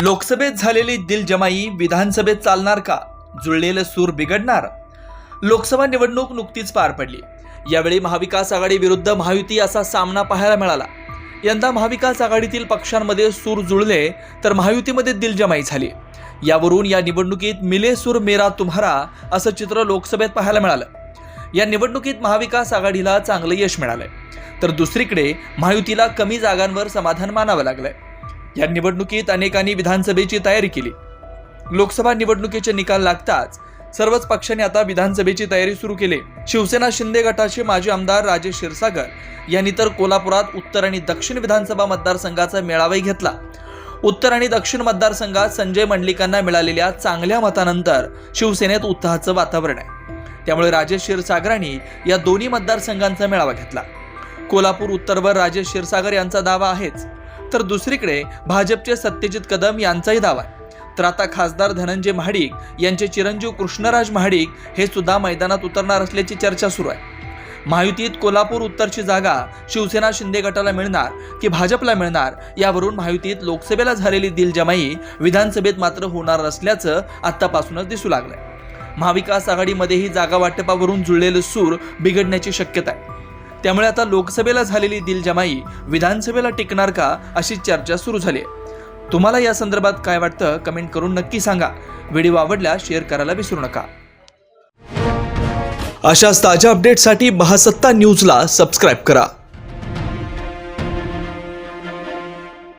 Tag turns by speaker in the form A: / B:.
A: लोकसभेत झालेली दिलजमाई विधानसभेत चालणार का? जुळलेलं सूर बिघडणार? लोकसभा निवडणूक नुकतीच पार पडली. यावेळी महाविकास आघाडी विरुद्ध महायुती असा सामना पाहायला मिळाला. यंदा महाविकास आघाडीतील पक्षांमध्ये सूर जुळले तर महायुतीमध्ये दिलजमाई झाली. यावरून या निवडणुकीत मिले सूर मेरा तुम्हारा असं चित्र लोकसभेत पाहायला मिळालं. या निवडणुकीत महाविकास आघाडीला चांगलं यश मिळालंय. तर दुसरीकडे महायुतीला कमी जागांवर समाधान मानावं लागलंय. या निवडणुकीत अनेकांनी विधानसभेची तयारी केली. लोकसभा निवडणुकीचे निकाल लागताच सर्वच पक्षांनी आता विधानसभेची तयारी सुरू केली. शिवसेना शिंदे गटाचे माजी आमदार राजेश क्षीरसागर यांनी तर कोल्हापुरात उत्तर आणि दक्षिण विधानसभा मतदारसंघाचा मेळावाही घेतला. उत्तर आणि दक्षिण मतदारसंघात संजय मंडलिकांना मिळालेल्या चांगल्या मतानंतर शिवसेनेत उत्साहाचं वातावरण आहे. त्यामुळे राजेश क्षीरसागरांनी या दोन्ही मतदारसंघांचा मेळावा घेतला. कोल्हापूर उत्तरवर राजेश क्षीरसागर यांचा दावा आहेच. तर दुसरीकडे भाजपचे सत्यजित कदम यांचाही दावा आहे. तर आता खासदार धनंजय महाडिक यांचे चिरंजीव कृष्णराज महाडिक हे सुद्धा मैदानात उतरणार असल्याची चर्चा सुरू आहे. महायुतीत कोल्हापूर उत्तरची जागा शिवसेना शिंदे गटाला मिळणार की भाजपला मिळणार यावरून महायुतीत लोकसभेला झालेली दिलजमाई विधानसभेत मात्र होणार असल्याचं आत्तापासूनच दिसू लागलंय. महाविकास आघाडीमध्येही जागा वाटपावरून जुळलेलं सूर बिघडण्याची शक्यता आहे. त्यामुळे आता लोकसभेला झालेली दिलजमाई विधानसभेला टिकणार का अशी चर्चा सुरू झाली. आहे तुम्हाला या संदर्भात काय वाटतं कमेंट करून नक्की सांगा. व्हिडिओ आवडल्यास शेअर करायला विसरू नका. अशाच ताज्या अपडेटसाठी महासत्ता न्यूजला सबस्क्राईब करा.